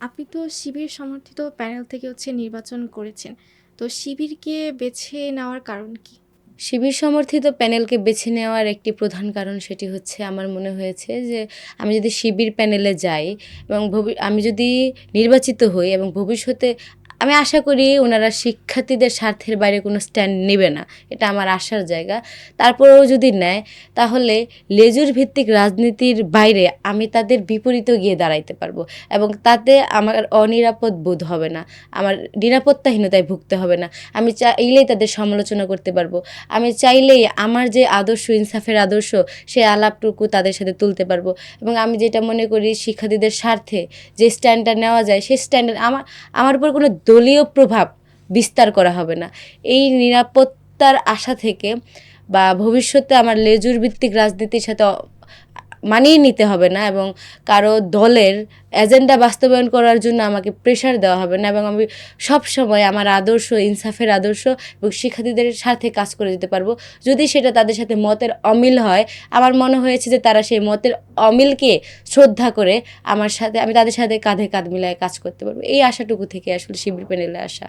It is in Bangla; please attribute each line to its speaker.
Speaker 1: আপনি তো শিবির সমর্থিত প্যানেল থেকে হচ্ছে নির্বাচন করেছেন। তো শিবিরকে বেছে নেওয়ার কারণ কি?
Speaker 2: শিবির সমর্থিত প্যানেলকে বেছে নেওয়ার একটি প্রধান কারণ সেটি হচ্ছে আমার মনে হয়েছে যে আমি যদি শিবির প্যানেলে যাই এবং আমি যদি নির্বাচিত হই এবং ভবিষ্যতে আমি আশা করি ওনারা শিক্ষার্থীদের স্বার্থের বাইরে কোনো স্ট্যান্ড নেবে না। এটা আমার আশার জায়গা। তারপরেও যদি নেয়, তাহলে লেজুর ভিত্তিক রাজনীতির বাইরে আমি তাদের বিপরীতে গিয়ে দাঁড়াইতে পারব এবং তাতে আমার অনিরাপদ বোধ হবে না। আমার নিরাপত্তাহীনতায় ভুগতে হবে না। আমি চাইলেই তাদের সমালোচনা করতে পারব। আমি চাইলেই আমার যে আদর্শ, ইনসাফের আদর্শ সেই আলাপটুকু তাদের সাথে তুলতে পারব এবং আমি যেটা মনে করি, শিক্ষার্থীদের স্বার্থে যে স্ট্যান্ডটা নেওয়া যায় সেই স্ট্যান্ডার্ড আমার আমার উপর কোনো দলীয় প্রভাব বিস্তার করা হবে না। এই নিরাপত্তার আশা থেকে বা ভবিষ্যতে আমার লেজুর ভিত্তিক রাজনীতির সাথে মানিয়ে নিতে হবে না এবং কারও দলের এজেন্ডা বাস্তবায়ন করার জন্য আমাকে প্রেশার দেওয়া হবে না এবং আমি সব সময় আমার আদর্শ, ইনসাফের আদর্শ এবং শিক্ষার্থীদের সাথে কাজ করে যেতে পারব। যদি সেটা তাদের সাথে মতের অমিল হয়, আমার মনে হয়েছে যে তারা সেই মতের অমিলকে শ্রদ্ধা করে আমার সাথে, আমি তাদের সাথে কাঁধে কাঁধ মিলায় কাজ করতে পারব। এই আশাটুকু থেকে আসলে শিবির প্যানেলে আসা।